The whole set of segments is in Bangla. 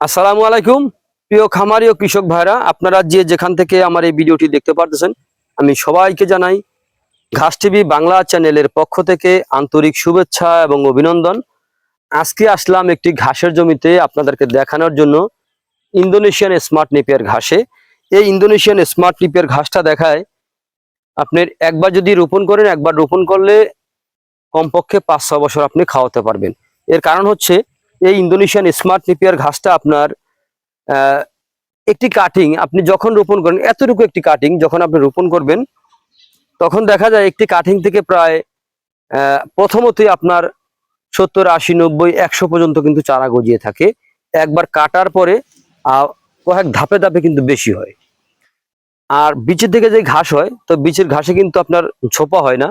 আসসালামু আলাইকুম, প্রিয় খামারি ও কৃষক ভাইরা, আপনারা যে যেখান থেকে আমার এই ভিডিওটি দেখতে পারতেছেন, আমি সবাইকে জানাই, ঘাস টিভি বাংলা চ্যানেলের পক্ষ থেকে আন্তরিক শুভেচ্ছা এবং অভিনন্দন। আজকে আসলাম একটি ঘাসের জমিতে আপনাদেরকে দেখানোর জন্য ইন্দোনেশিয়ান স্মার্ট নিপিয়ার ঘাসে। এই ইন্দোনেশিয়ান স্মার্ট নিপিয়ার ঘাসটা দেখায় আপনার একবার যদি রোপণ করেন, একবার রোপণ করলে কমপক্ষে পাঁচ ছ বছর আপনি খাওয়াতে পারবেন। এর কারণ হচ্ছে এই ইন্দোনেশিয়ান স্মার্ট নিপিয়ার ঘাসটা আপনার একটি কাটিং আপনি যখন রোপণ করেন, এতটুকু একটি কাটিং যখন আপনি রোপণ করবেন, তখন দেখা যায় একটি কাটিং থেকে প্রায় প্রথমতই আপনার সত্তর, আশি, নব্বই, একশো পর্যন্ত কিন্তু চারা গজিয়ে থাকে। একবার কাটার পরে কয়েক ধাপে ধাপে কিন্তু বেশি হয়। আর বিচের থেকে যে ঘাস হয়, তো বিচের ঘাসে কিন্তু আপনার ছোপা হয় না।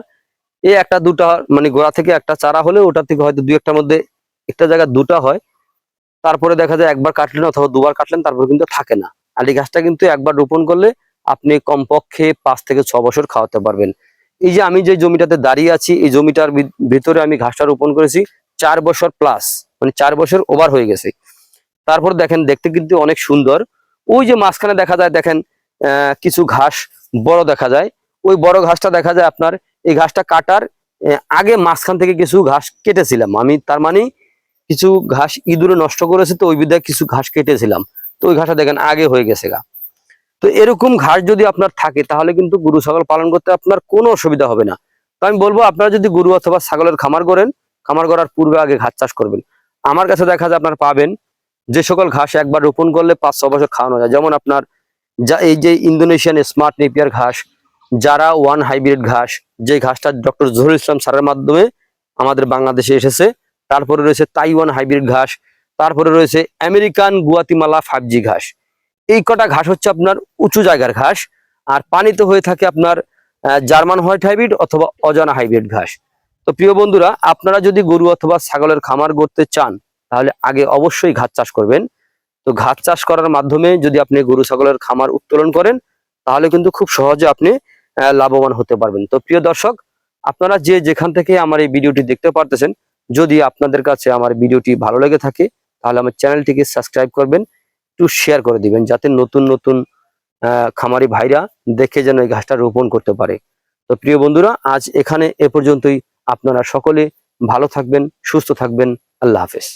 এ একটা দুটা মানে গোড়া থেকে একটা চারা হলে ওটা থেকে হয়তো দুই একটার মধ্যে একটা জায়গা দুটা হয়, তারপরে দেখা যায় একবার কাটলেন অথবা দুবার কাটলেন, তারপর কিন্তু থাকে না। আর এই গাছটা কিন্তু একবার রোপণ করলে আপনি কমপক্ষে পাঁচ থেকে ছ বছর খাওয়াতে পারবেন। এই যে আমি যে জমিটাতে দাঁড়িয়ে আছি, এই জমিটার ভিতরে আমি ঘাসটা রোপণ করেছি চার বছর প্লাস মানে চার বছর ওভার হয়ে গেছে। তারপর দেখেন, দেখতে কিন্তু অনেক সুন্দর। ওই যে মাঝখানে দেখা যায়, দেখেন কিছু ঘাস বড় দেখা যায়। ওই বড় ঘাসটা দেখা যায় আপনার, এই ঘাসটা কাটার আগে মাঝখান থেকে কিছু ঘাস কেটেছিলাম। আমি তার মানে কিছু ঘাস ইঁদুরে নষ্ট করেছে, তো ওই বিদ্যায় কিছু ঘাস কেটেছিলাম। তো ওই ঘাসটা দেখেন আগে হয়ে গেছে গা। তো এরকম ঘাস যদি আপনার থাকে, তাহলে কিন্তু গরু, ছাগল পালন করতে আপনার কোনো অসুবিধা হবে না। তো আমি বলব, আপনারা যদি গরু অথবা ছাগলের খামার করেন, খামার করার পূর্বে আগে ঘাস চাষ করবেন। আমার কাছে দেখা যায় আপনার পাবেন, যে সকল ঘাস একবার রোপণ করলে পাঁচ ছ বছর খাওয়ানো যায়। যেমন আপনার যা এই যে ইন্দোনেশিয়ান স্মার্ট নেপিয়ার ঘাস, যারা ওয়ান হাইব্রিড ঘাস, যে ঘাসটা ডক্টর জহুর ইসলাম স্যারের মাধ্যমে আমাদের বাংলাদেশে এসেছে তারপরে রয়েছে তাইওয়ান হাইব্রিড ঘাস, তারপরে রয়েছে আমেরিকান গুয়াতিমালা ফাইভ জি ঘাস। এই কটা ঘাস হচ্ছে আপনার উঁচু জায়গার ঘাস, আর পানিতে হয়ে থাকে আপনার জার্মান হোয়াইট হাইব্রিড অথবা অজানা হাইব্রিড ঘাস। তো প্রিয় বন্ধুরা, আপনারা যদি গরু অথবা ছাগলের খামার করতে চান, তাহলে আগে অবশ্যই ঘাস চাষ করবেন। তো ঘাস চাষ করার মাধ্যমে যদি আপনি গরু ছাগলের খামার উত্তোলন করেন, তাহলে কিন্তু খুব সহজে আপনি লাভবান হতে পারবেন। তো প্রিয় দর্শক, আপনারা যে যেখান থেকে আমার এই ভিডিওটি দেখতে পারতেছেন যদি আপনাদের কাছে আমার ভিডিওটি ভালো লেগে থাকে, তাহলে আমার চ্যানেলটিকে সাবস্ক্রাইব করবেন, একটু শেয়ার করে দিবেন, যাতে নতুন নতুন খামারি ভাইরা দেখে যেন এই ঘাসটা রোপণ করতে পারে। তো প্রিয় বন্ধুরা, আজ এখানে এ পর্যন্তই। আপনারা সকলে ভালো থাকবেন, সুস্থ থাকবেন। আল্লাহ হাফেজ।